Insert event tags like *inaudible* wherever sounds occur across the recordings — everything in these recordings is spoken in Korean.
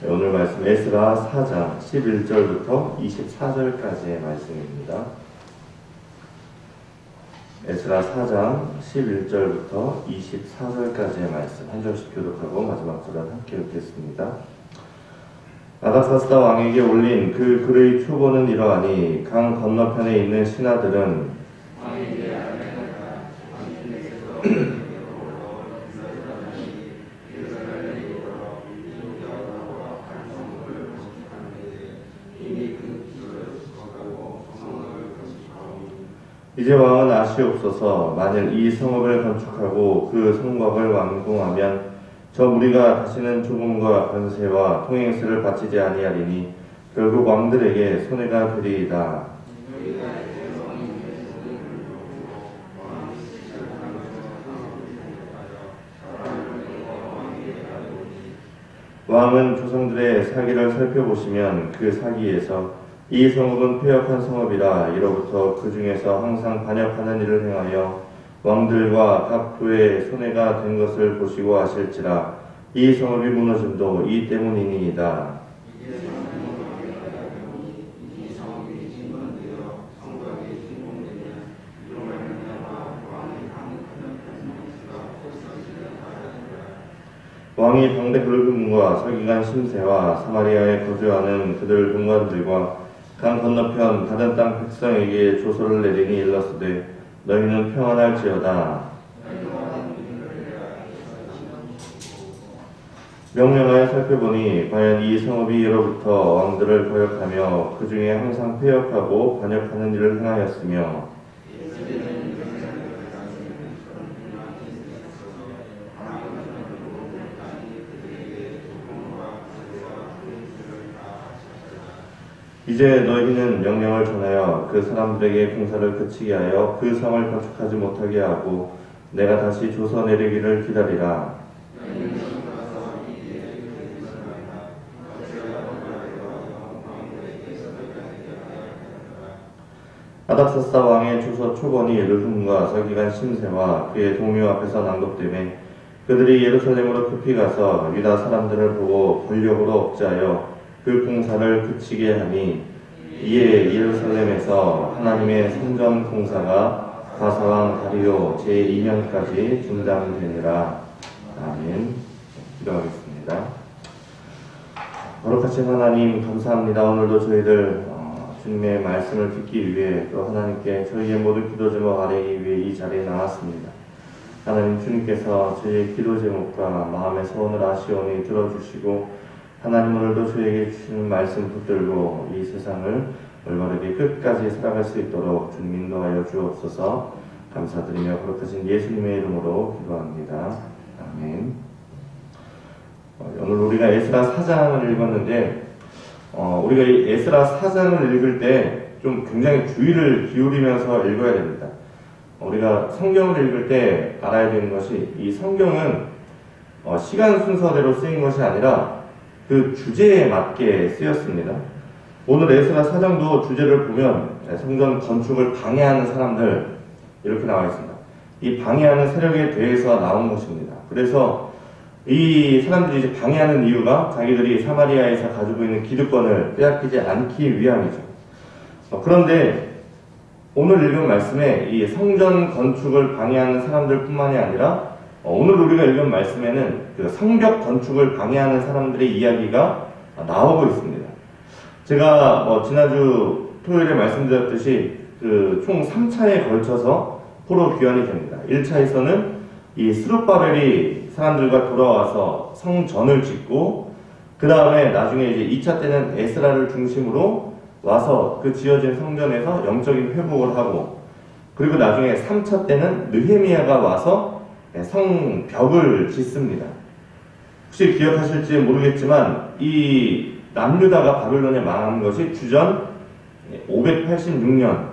네, 오늘 말씀 에스라 4장 11절부터 24절까지의 말씀입니다. 에스라 4장 11절부터 24절까지의 말씀 한 절씩 교독하고 마지막 절은 함께 읽겠습니다. 아닥사스다 왕에게 올린 그 글의 표본은 이러하니 강 건너편에 있는 신하들은 이제 왕은 아시옵소서 만일 이 성읍을 건축하고 그 성곽을 완공하면 저 우리가 다시는 조공과 권세와 통행세를 바치지 아니하리니 결국 왕들에게 손해가 되리이다. 왕은 조상들의 사기를 살펴보시면 그 사기에서 이 성읍은 폐역한 성읍이라 이로부터 그 중에서 항상 반역하는 일을 행하여 왕들과 각 부의 손해가 된 것을 보시고 아실지라 이 성읍이 무너짐도 이 때문이니이다. 왕이 방대 붉은과 서기관 심세와 사마리아에 거주하는 그들 동관들과 강 건너편 다른 땅 백성에게 조서를 내리니 일렀으되 너희는 평안할지어다. 명령하여 살펴보니 과연 이 성읍이 예로부터 왕들을 거역하며 그 중에 항상 폐역하고 반역하는 일을 행하였으며 이제 너희는 명령을 전하여 그 사람들에게 공사를 그치게 하여 그 성을 건축하지 못하게 하고 내가 다시 조서 내리기를 기다리라. 아닥사스다 왕의 조서 초본이 르흠과 서기관 심세와 그의 동료 앞에서 낭독되매 그들이 예루살렘으로 급히 가서 유다 사람들을 보고 권력으로 억제하여 그 공사를 그치게 하니 이에 예루살렘에서 하나님의 성전 공사가 바사왕 다리오 제2년까지 중단되니라. 아멘. 기도하겠습니다. 거룩하신 하나님 감사합니다. 오늘도 저희들 어, 주님의 말씀을 듣기 위해 또 하나님께 저희의 모든 기도 제목 아뢰기 위해 이 자리에 나왔습니다. 하나님 주님께서 저희의 기도 제목과 마음의 소원을 아시오니 들어주시고 하나님 오늘도 저에게 주시는 말씀 붙들고 이 세상을 올바르게 끝까지 살아갈 수 있도록 주님 인도하여 주옵소서 감사드리며 거룩하신 예수님의 이름으로 기도합니다. 아멘. 어, 오늘 우리가 에스라 4장을 읽었는데 어, 우리가 이 에스라 4장을 읽을 때 좀 굉장히 주의를 기울이면서 읽어야 됩니다. 어, 우리가 성경을 읽을 때 알아야 되는 것이 이 성경은 어, 시간 순서대로 쓰인 것이 아니라 그 주제에 맞게 쓰였습니다. 오늘 에스라 사장도 주제를 보면 성전 건축을 방해하는 사람들 이렇게 나와 있습니다. 이 방해하는 세력에 대해서 나온 것입니다. 그래서 이 사람들이 이제 방해하는 이유가 자기들이 사마리아에서 가지고 있는 기득권을 빼앗기지 않기 위함이죠. 어, 그런데 오늘 읽은 말씀에 이 성전 건축을 방해하는 사람들뿐만이 아니라 어, 오늘 우리가 읽은 말씀에는 그 성벽 건축을 방해하는 사람들의 이야기가 나오고 있습니다. 제가 뭐 지난주 토요일에 말씀드렸듯이 그 총 3차에 걸쳐서 포로 귀환이 됩니다. 1차에서는 이 스룹바벨이 사람들과 돌아와서 성전을 짓고 그 다음에 나중에 이제 2차 때는 에스라를 중심으로 와서 그 지어진 성전에서 영적인 회복을 하고 그리고 나중에 3차 때는 느헤미야가 와서 성벽을 짓습니다. 혹시 기억하실지 모르겠지만 이 남유다가 바벨론에 망한 것이 주전 586년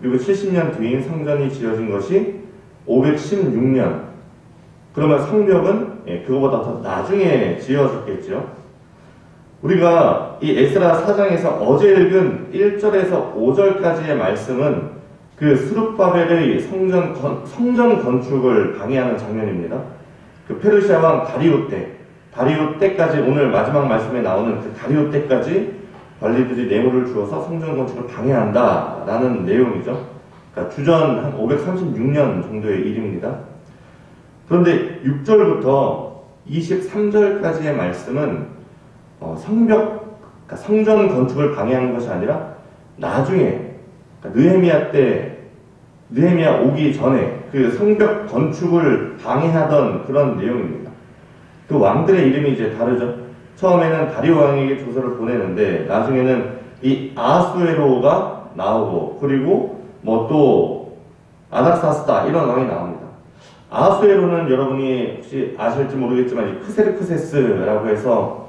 그리고 70년 뒤인 성전이 지어진 것이 516년 그러면 성벽은 예, 그거보다 더 나중에 지어졌겠죠. 우리가 이 에스라 4장에서 어제 읽은 1절에서 5절까지의 말씀은 그 스룹바벨의 성전, 건, 성전 건축을 방해하는 장면입니다. 그 페르시아 왕 다리오 때 다리오 때까지 오늘 마지막 말씀에 나오는 그 다리오 때까지 관리들이 뇌물을 주어서 성전 건축을 방해한다라는 내용이죠. 그러니까 주전 한 536년 정도의 일입니다. 그런데 6절부터 23절까지의 말씀은 어, 성벽, 그러니까 성전 건축을 방해하는 것이 아니라 나중에 그러니까 느헤미야 때 느헤미야 오기 전에 그 성벽 건축을 방해하던 그런 내용입니다. 그 왕들의 이름이 이제 다르죠. 처음에는 다리오 왕에게 조서를 보내는데 나중에는 이 아수에로가 나오고 그리고 뭐 또 아닥사스다 이런 왕이 나옵니다. 아수에로는 여러분이 혹시 아실지 모르겠지만 이 크세르크세스라고 해서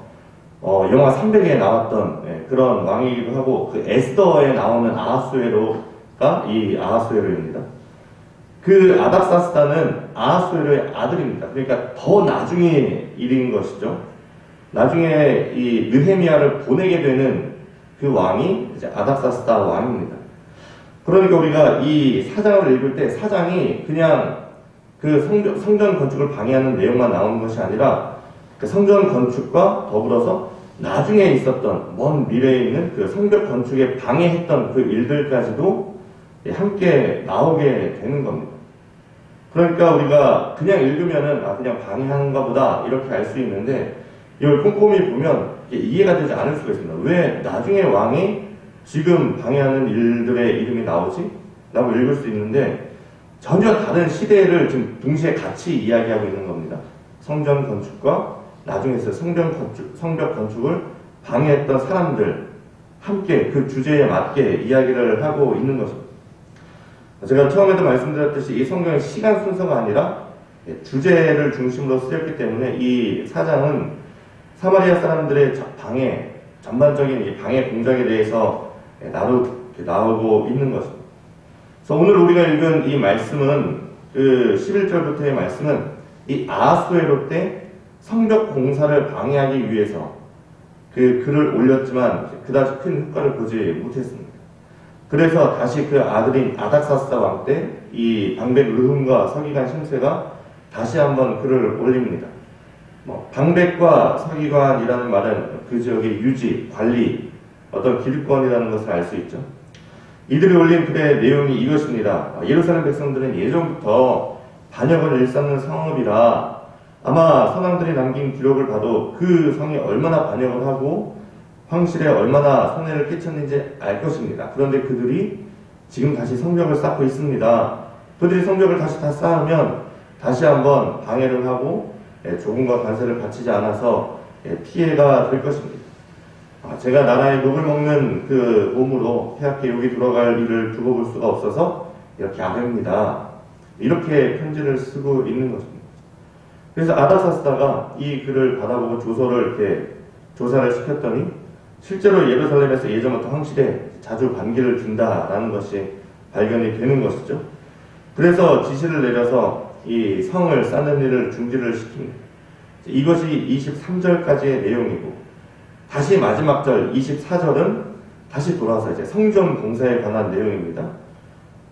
어, 영화 300에 나왔던 예, 그런 왕이기도 하고 그 에스더에 나오는 아하수에로가 이 아하수에로입니다. 그 아닥사스다는 아하수에로의 아들입니다. 그러니까 더 나중에 일인 것이죠. 나중에 이 느헤미야를 보내게 되는 그 왕이 이제 아닥사스다 왕입니다. 그러니까 우리가 이 사장을 읽을 때 사장이 그냥 그 성전, 성전 건축을 방해하는 내용만 나오는 것이 아니라 그 성전 건축과 더불어서 나중에 있었던 먼 미래에 있는 그 성벽 건축에 방해했던 그 일들까지도 함께 나오게 되는 겁니다. 그러니까 우리가 그냥 읽으면은 아 그냥 방해하는가 보다 이렇게 알 수 있는데 이걸 꼼꼼히 보면 이해가 되지 않을 수가 있습니다. 왜 나중에 왕이 지금 방해하는 일들의 이름이 나오지? 라고 읽을 수 있는데 전혀 다른 시대를 지금 동시에 같이 이야기하고 있는 겁니다. 성전 건축과 나중에 서 성전 건축, 성벽 건축을 방해했던 사람들 함께 그 주제에 맞게 이야기를 하고 있는 것입니다. 제가 처음에도 말씀드렸듯이 이 성경의 시간 순서가 아니라 예, 주제를 중심으로 쓰였기 때문에 이 사장은 사마리아 사람들의 자- 방해, 전반적인 이 방해 공작에 대해서 예, 나오고 있는 것입니다. 그래서 오늘 우리가 읽은 이 말씀은 그 11절부터의 말씀은 이 아하수에로 때 성벽 공사를 방해하기 위해서 그 글을 올렸지만 그다지 큰 효과를 보지 못했습니다. 그래서 다시 그 아들인 아닥사스다 왕때 이 방백 르흠과 서기관 심세가 다시 한번 글을 올립니다. 뭐 방백과 서기관이라는 말은 그 지역의 유지, 관리, 어떤 기득권이라는 것을 알 수 있죠. 이들이 올린 글의 내용이 이것입니다. 예루살렘 백성들은 예전부터 반역을 일삼는 성읍이라 아마 선왕들이 남긴 기록을 봐도 그 성이 얼마나 반역을 하고 황실에 얼마나 손해를 끼쳤는지 알 것입니다. 그런데 그들이 지금 다시 성벽을 쌓고 있습니다. 그들이 성벽을 다시 다 쌓으면 다시 한번 방해를 하고 예, 조금과 관세를 바치지 않아서 예, 피해가 될 것입니다. 아, 제가 나라의 녹을 먹는 그 몸으로 폐하께 여기 들어갈 일을 두고 볼 수가 없어서 이렇게 아뢰입니다. 이렇게 편지를 쓰고 있는 것입니다. 그래서 아다사스다가 이 글을 받아보고 조서를 이렇게 조사를 시켰더니 실제로 예루살렘에서 예전부터 황실에 자주 반기를 준다라는 것이 발견이 되는 것이죠. 그래서 지시를 내려서 이 성을 쌓는 일을 중지를 시킵니다. 이것이 23절까지의 내용이고 다시 마지막 절 24절은 다시 돌아서 이제 성전 공사에 관한 내용입니다.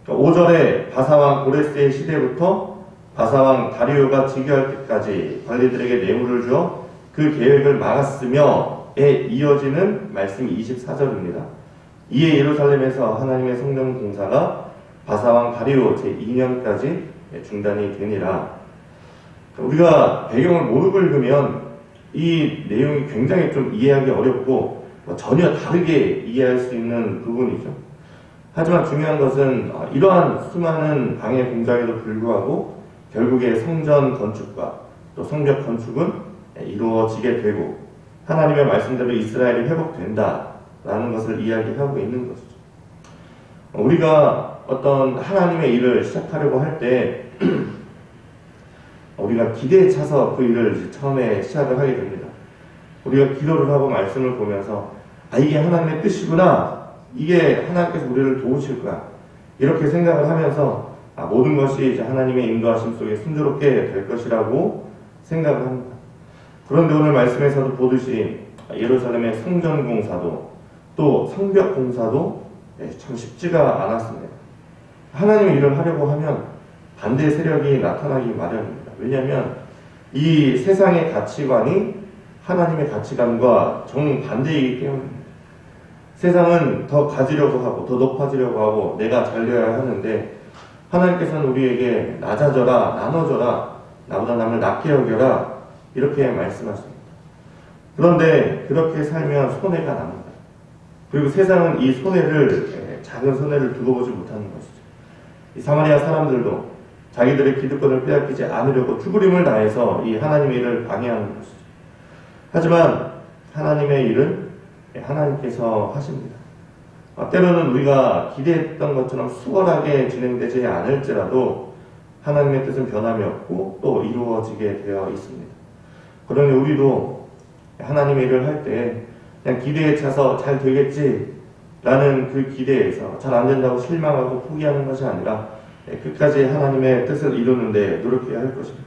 5절에 바사왕 고레스의 시대부터 바사왕 다리오가 즉위할 때까지 관리들에게 뇌물을 주어 그 계획을 막았으며 에 이어지는 말씀이 24절입니다. 이에 예루살렘에서 하나님의 성전 공사가 바사왕 다리오 제2년까지 중단이 되니라. 우리가 배경을 모르고 읽으면 이 내용이 굉장히 좀 이해하기 어렵고 뭐 전혀 다르게 이해할 수 있는 부분이죠. 하지만 중요한 것은 어, 이러한 수많은 방해 공작에도 불구하고 결국에 성전 건축과 또 성벽 건축은 이루어지게 되고 하나님의 말씀대로 이스라엘이 회복된다라는 것을 이야기하고 있는 것이죠. 우리가 어떤 하나님의 일을 시작하려고 할 때 *clears throat* 우리가 기대에 차서 그 일을 처음에 시작을 하게 됩니다. 우리가 기도를 하고 말씀을 보면서 아 이게 하나님의 뜻이구나 이게 하나님께서 우리를 도우실 거야 이렇게 생각을 하면서 아, 모든 것이 이제 하나님의 인도하심 속에 순조롭게 될 것이라고 생각을 합니다. 그런데 오늘 말씀에서도 보듯이 예루살렘의 성전 공사도 또 성벽 공사도 네, 참 쉽지가 않았습니다. 하나님의 일을 하려고 하면 반대 세력이 나타나기 마련입니다. 왜냐하면 이 세상의 가치관이 하나님의 가치관과 정반대이기 때문입니다. 세상은 더 가지려고 하고 더 높아지려고 하고 내가 잘 되어야 하는데 하나님께서는 우리에게 낮아져라 나눠져라 나보다 남을 낮게 여겨라 이렇게 말씀하십니다. 그런데 그렇게 살면 손해가 납니다. 그리고 세상은 이 손해를 예, 작은 손해를 두고 보지 못하는 것이죠. 이 사마리아 사람들도 자기들의 기득권을 빼앗기지 않으려고 투구림을 다해서 이 하나님의 일을 방해하는 것이죠. 하지만 하나님의 일은 하나님께서 하십니다. 아, 때로는 우리가 기대했던 것처럼 수월하게 진행되지 않을지라도 하나님의 뜻은 변함이 없고 또 이루어지게 되어 있습니다. 그러니 우리도 하나님의 일을 할 때 그냥 기대에 차서 잘 되겠지 라는 그 기대에서 잘 안 된다고 실망하고 포기하는 것이 아니라 끝까지 하나님의 뜻을 이루는데 노력해야 할 것입니다.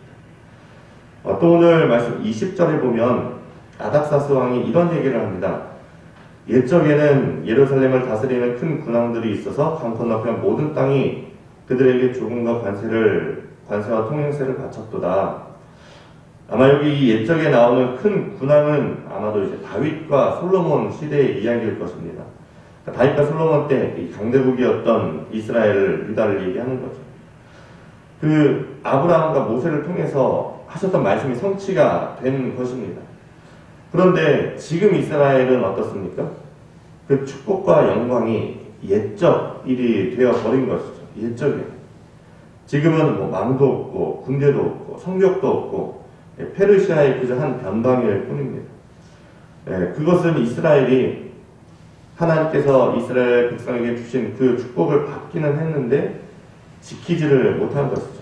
어, 또 오늘 말씀 20절에 보면 아닥사스 왕이 이런 얘기를 합니다. 옛적에는 예루살렘을 다스리는 큰 군왕들이 있어서 강 건너편 모든 땅이 그들에게 조금과 관세를 관세와 통행세를 바쳤도다. 아마 여기 이 옛적에 나오는 큰 군왕은 아마도 이제 다윗과 솔로몬 시대의 이야기일 것입니다. 그러니까 다윗과 솔로몬 때이 강대국이었던 이스라엘을 유다를 얘기하는 거죠. 그 아브라함과 모세를 통해서 하셨던 말씀이 성취가 된 것입니다. 그런데 지금 이스라엘은 어떻습니까? 그 축복과 영광이 옛적 일이 되어 버린 것이죠. 옛적에. 지금은 뭐 망도 없고 군대도 없고 성벽도 없고 예, 페르시아의 그저 한 변방일 뿐입니다. 예, 그것은 이스라엘이 하나님께서 이스라엘 백성에게 주신 그 축복을 받기는 했는데 지키지를 못한 것이죠.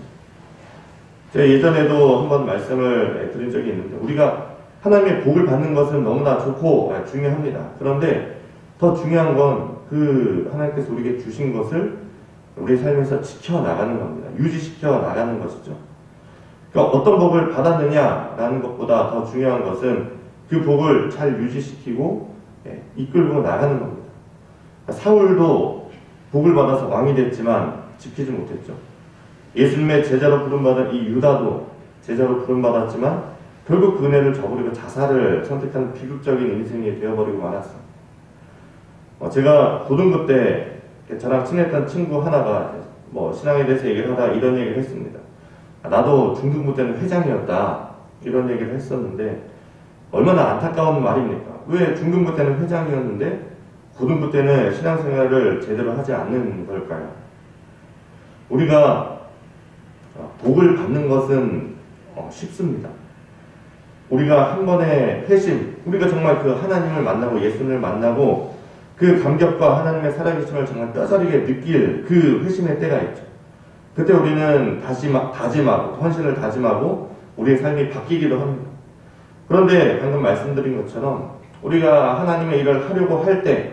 제가 예전에도 한번 말씀을 드린 적이 있는데 우리가 하나님의 복을 받는 것은 너무나 좋고 아, 중요합니다. 그런데 더 중요한 건 그 하나님께서 우리에게 주신 것을 우리 삶에서 지켜 나가는 겁니다. 유지시켜 나가는 것이죠. 그러니까 어떤 복을 받았느냐라는 것보다 더 중요한 것은 그 복을 잘 유지시키고 예, 이끌고 나가는 겁니다. 그러니까 사울도 복을 받아서 왕이 됐지만 지키지 못했죠. 예수님의 제자로 부름받은 이 유다도 제자로 부름받았지만 결국 그 은혜를 저버리고 자살을 선택하는 비극적인 인생이 되어버리고 말았어. 어, 제가 고등부 때 저랑 친했던 친구 하나가 뭐 신앙에 대해서 얘기를 하다 이런 얘기를 했습니다. 아, 나도 중등부 때는 회장이었다 이런 얘기를 했었는데 얼마나 안타까운 말입니까? 왜 중등부 때는 회장이었는데 고등부 때는 신앙생활을 제대로 하지 않는 걸까요? 우리가 어, 복을 받는 것은 어, 쉽습니다. 우리가 한 번의 회심, 우리가 정말 그 하나님을 만나고 예수님을 만나고 그 감격과 하나님의 살아계심을 정말 뼈저리게 느낄 그 회심의 때가 있죠. 그때 우리는 다짐하, 다짐하고 헌신을 다짐하고 우리의 삶이 바뀌기도 합니다. 그런데 방금 말씀드린 것처럼 우리가 하나님의 일을 하려고 할 때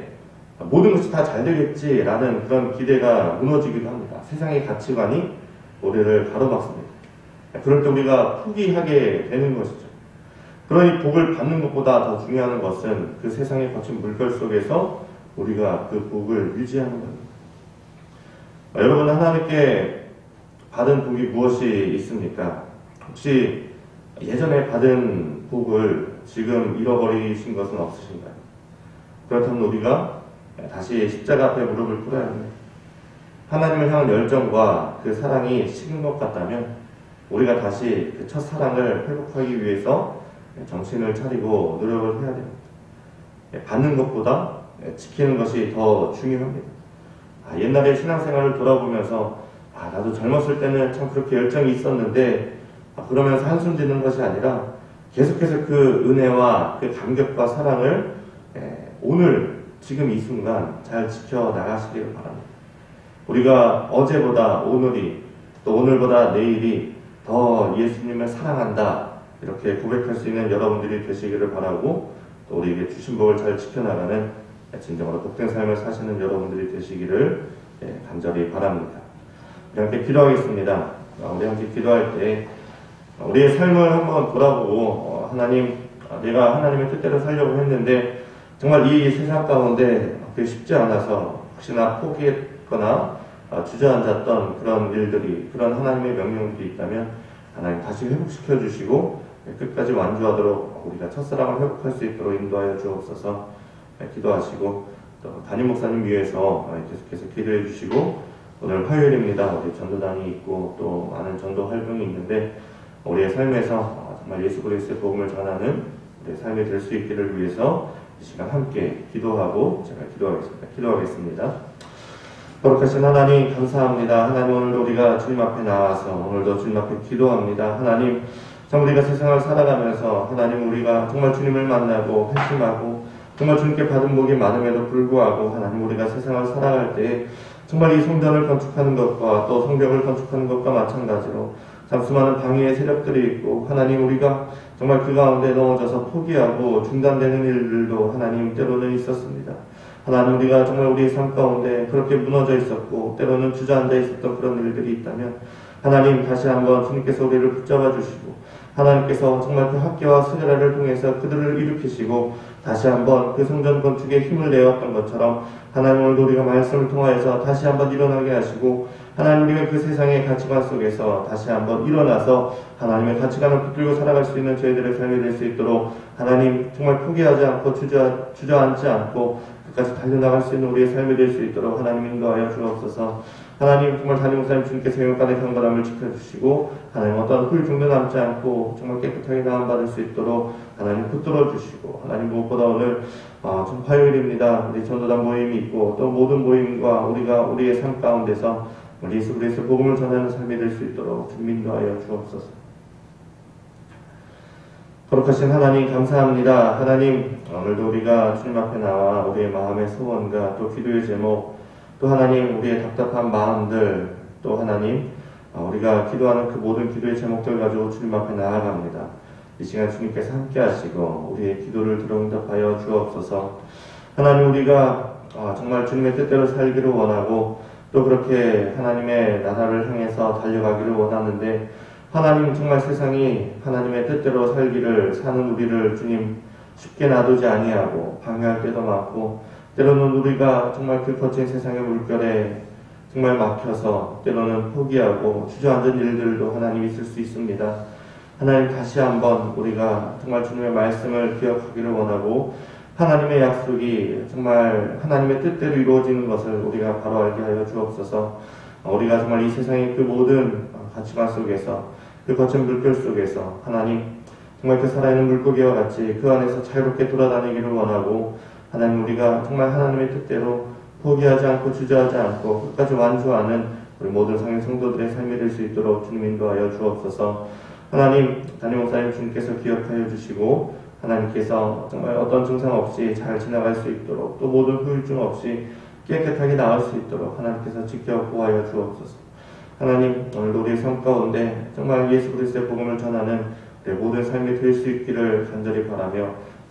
모든 것이 다 잘 되겠지라는 그런 기대가 무너지기도 합니다. 세상의 가치관이 우리를 가로막습니다. 그럴 때 우리가 포기하게 되는 것이죠. 그러니 복을 받는 것보다 더 중요한 것은 그 세상의 거친 물결 속에서 우리가 그 복을 유지하는 겁니다. 여러분 하나님께 받은 복이 무엇이 있습니까? 혹시 예전에 받은 복을 지금 잃어버리신 것은 없으신가요? 그렇다면 우리가 다시 십자가 앞에 무릎을 꿇어야 합니다. 하나님을 향한 열정과 그 사랑이 식은 것 같다면 우리가 다시 그 첫 사랑을 회복하기 위해서 정신을 차리고 노력을 해야 됩니다. 받는 것보다 지키는 것이 더 중요합니다. 아, 옛날에 신앙생활을 돌아보면서 아, 나도 젊었을 때는 참 그렇게 열정이 있었는데 아, 그러면서 한숨 짓는 것이 아니라 계속해서 그 은혜와 그 감격과 사랑을 에, 오늘 지금 이 순간 잘 지켜 나가시기를 바랍니다. 우리가 어제보다 오늘이 또 오늘보다 내일이 더 예수님을 사랑한다 이렇게 고백할 수 있는 여러분들이 되시기를 바라고 또 우리에게 주신 복을 잘 지켜나가는 진정으로 복된 삶을 사시는 여러분들이 되시기를 예, 간절히 바랍니다. 우리 함께 기도하겠습니다. 어, 우리 함께 기도할 때 어, 우리의 삶을 한번 돌아보고 어, 하나님 내가 하나님의 뜻대로 살려고 했는데 정말 이 세상 가운데 그게 쉽지 않아서 혹시나 포기했거나 주저앉았던 그런 일들이 그런 하나님의 명령들이 있다면 하나님 다시 회복시켜 주시고 끝까지 완주하도록 우리가 첫사랑을 회복할 수 있도록 인도하여 주옵소서 기도하시고 또 담임 목사님 위해서 계속해서 기도해 주시고 오늘 화요일입니다. 우리 전도단이 있고 또 많은 전도 활동이 있는데 우리의 삶에서 정말 예수 그리스도의 복음을 전하는 우리의 삶이 될 수 있기를 위해서 이 시간 함께 기도하고 제가 기도하겠습니다. 기도하겠습니다. 거룩하신 하나님 감사합니다. 하나님 오늘도 우리가 주님 앞에 나와서 오늘도 주님 앞에 기도합니다. 하나님 참 우리가 세상을 살아가면서 하나님 우리가 정말 주님을 만나고 회심하고 정말 주님께 받은 복이 많음에도 불구하고 하나님 우리가 세상을 살아갈 때 정말 이 성전을 건축하는 것과 또 성벽을 건축하는 것과 마찬가지로 참 수많은 방해의 세력들이 있고 하나님 우리가 정말 그 가운데 넘어져서 포기하고 중단되는 일들도 하나님 때로는 있었습니다. 하나님 우리가 정말 우리의 삶 가운데 그렇게 무너져 있었고 때로는 주저앉아 있었던 그런 일들이 있다면 하나님 다시 한번 주님께서 우리를 붙잡아 주시고 하나님께서 정말 그 학교와 수련회를 통해서 그들을 일으키시고 다시 한번 그 성전 건축에 힘을 내었던 것처럼 하나님 오늘도 우리가 말씀을 통하여서 다시 한번 일어나게 하시고 하나님 우리가 그 세상의 가치관 속에서 다시 한번 일어나서 하나님의 가치관을 붙들고 살아갈 수 있는 저희들의 삶이 될 수 있도록 하나님 정말 포기하지 않고 주저, 주저앉지 않고 끝까지 달려나갈 수 있는 우리의 삶이 될 수 있도록 하나님 인도하여 주옵소서 하나님 정말 담임 목사님 주님께서 영역간의 경건함을 지켜주시고 하나님 어떤 훌 중도 남지 않고 정말 깨끗하게 나음받을 수 있도록 하나님 붙들어 주시고 하나님 무엇보다 오늘 어, 좀 화요일입니다. 우리 전도단 모임이 있고 또 모든 모임과 우리가 우리의 삶 가운데서 우리 예수 그리스도 복음을 전하는 삶이 될 수 있도록 주민도하여 주옵소서. 거룩하신 하나님 감사합니다. 하나님 오늘도 우리가 주님 앞에 나와 우리의 마음의 소원과 또 기도의 제목 또 하나님 우리의 답답한 마음들 또 하나님 어, 우리가 기도하는 그 모든 기도의 제목들 가지고 주님 앞에 나아갑니다. 이 시간 주님께서 함께 하시고 우리의 기도를 들어 응답하여 주옵소서. 하나님 우리가 어, 정말 주님의 뜻대로 살기를 원하고 또 그렇게 하나님의 나라를 향해서 달려가기를 원하는데 하나님 정말 세상이 하나님의 뜻대로 살기를 사는 우리를 주님 쉽게 놔두지 아니하고 방해할 때도 많고 때로는 우리가 정말 그 거친 세상의 물결에 정말 막혀서 때로는 포기하고 주저앉은 일들도 하나님 있을 수 있습니다. 하나님 다시 한번 우리가 정말 주님의 말씀을 기억하기를 원하고 하나님의 약속이 정말 하나님의 뜻대로 이루어지는 것을 우리가 바로 알게 하여 주옵소서. 우리가 정말 이 세상의 그 모든 가치관 속에서 그 거친 물결 속에서 하나님 정말 그 살아있는 물고기와 같이 그 안에서 자유롭게 돌아다니기를 원하고 하나님 우리가 정말 하나님의 뜻대로 포기하지 않고 주저하지 않고 끝까지 완수하는 우리 모든 성인 성도들의 삶이 될 수 있도록 주님 인도하여 주옵소서. 하나님 담임 목사님 주님께서 기억하여 주시고 하나님께서 정말 어떤 증상 없이 잘 지나갈 수 있도록 또 모든 후유증 없이 깨끗하게 나올 수 있도록 하나님께서 지켜 보호하여 주옵소서. 하나님 오늘 우리의 삶 가운데 정말 예수 그리스도의 복음을 전하는 우리 모든 삶이 될 수 있기를 간절히 바라며